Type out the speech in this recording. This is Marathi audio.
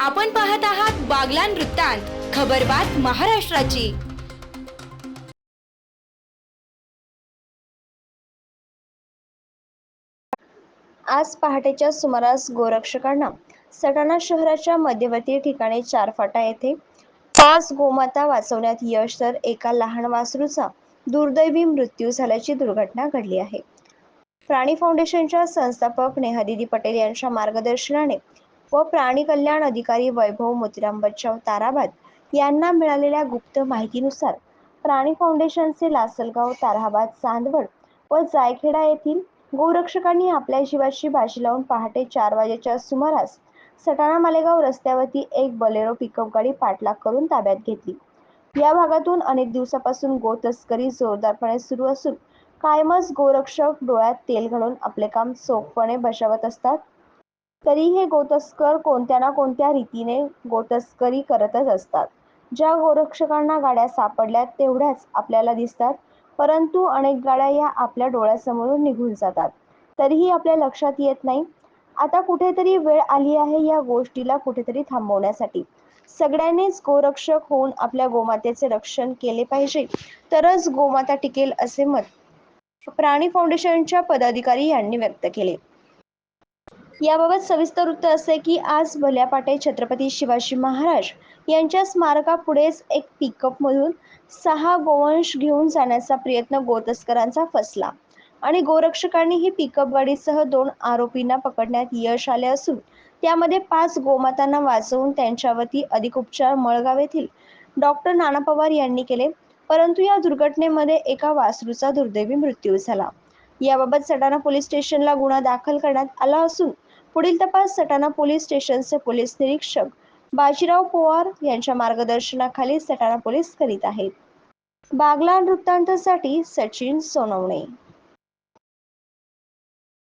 आपण पाहत आहात बागलान वृत्तांत खबरबात महाराष्ट्राची. आज पहाटेच्या सुमारास गोरक्षकांना सटाणा शहराच्या मध्यवर्ती ठिकाणी चारफाटा येथे पाच गोमाता वाचवण्यात यश तर एका लहान वासरूचा दुर्दैवी मृत्यू झाल्याची दुर्घटना घडली आहे. प्राणी फाउंडेशनच्या संस्थापक नेहादिदी पटेल यांच्या मार्गदर्शनाने व प्राणी कल्याण अधिकारी वैभव मोतीराम बच्चाव ताराबाद यांना मिळालेल्या गुप्त माहितीनुसार प्राणी फाउंडेशनचे लासलगाव ताराबाद चांदवड व जायखेडा येथील गोरक्षकांनी आपल्या जीवाची बाजी लावून पहाटे चार वाजेच्या सुमारास सटाणा मालेगाव रस्त्यावरती एक बलेरो पिकअप गाडी पाठलाग करून ताब्यात घेतली. या भागातून अनेक दिवसापासून गो तस्करी जोरदारपणे सुरू असून कायमच गोरक्षक डोळ्यात तेल घालून आपले काम चोखपणे बजावत असतात. तरी हे गोतस्कर कोणत्या ना कोणत्या रीतीने गोतस्करी करतच असतात. ज्या गोरक्षकांना गाड्या सापडल्या तेवढ्याच आपल्याला दिसतात परंतु अनेक गाड्या या आपल्या डोळ्यासमोरून निघून जातात. तरीही आपल्या लक्षात येत नाही. आता कुठेतरी वेळ आली आहे या गोष्टीला कुठेतरी थांबवण्यासाठी. सगळ्यांनीच गोरक्षक होऊन आपल्या गोमातेचे रक्षण केले पाहिजे. तरच गोमाता टिकेल असे मत प्राणी फाउंडेशनच्या पदाधिकारी यांनी व्यक्त केले. याबाबत सविस्तर वृत्त असे की आज भल्या पाटे छत्रपती शिवाजी महाराज यांच्या स्मारकापुढेच एक पिकअपमधून सहा गोवंश घेऊन जाण्याचा प्रयत्न गोतस्करांचा फसला. आणि गोरक्षकांनी ही पिकअप गाडीसह दोन आरोपींना पकडण्यात यश आले असून त्यामध्ये पाच गोमातांना वाचवून त्यांच्यावरती अधिक उपचार मळगाव येथील डॉक्टर नाना पवार यांनी केले. परंतु या दुर्घटनेमध्ये एका वासरूचा दुर्दैवी मृत्यू झाला. याबाबत सटाणा पोलीस स्टेशनला गुन्हा दाखल करण्यात आला असून पुढील तपास सटाणा पोलीस स्टेशनचे पोलीस निरीक्षक बाजीराव पोवार यांच्या मार्गदर्शनाखाली सटाणा पोलीस करीत आहेत. बागला वृत्तांतासाठी सचिन सोनवणे.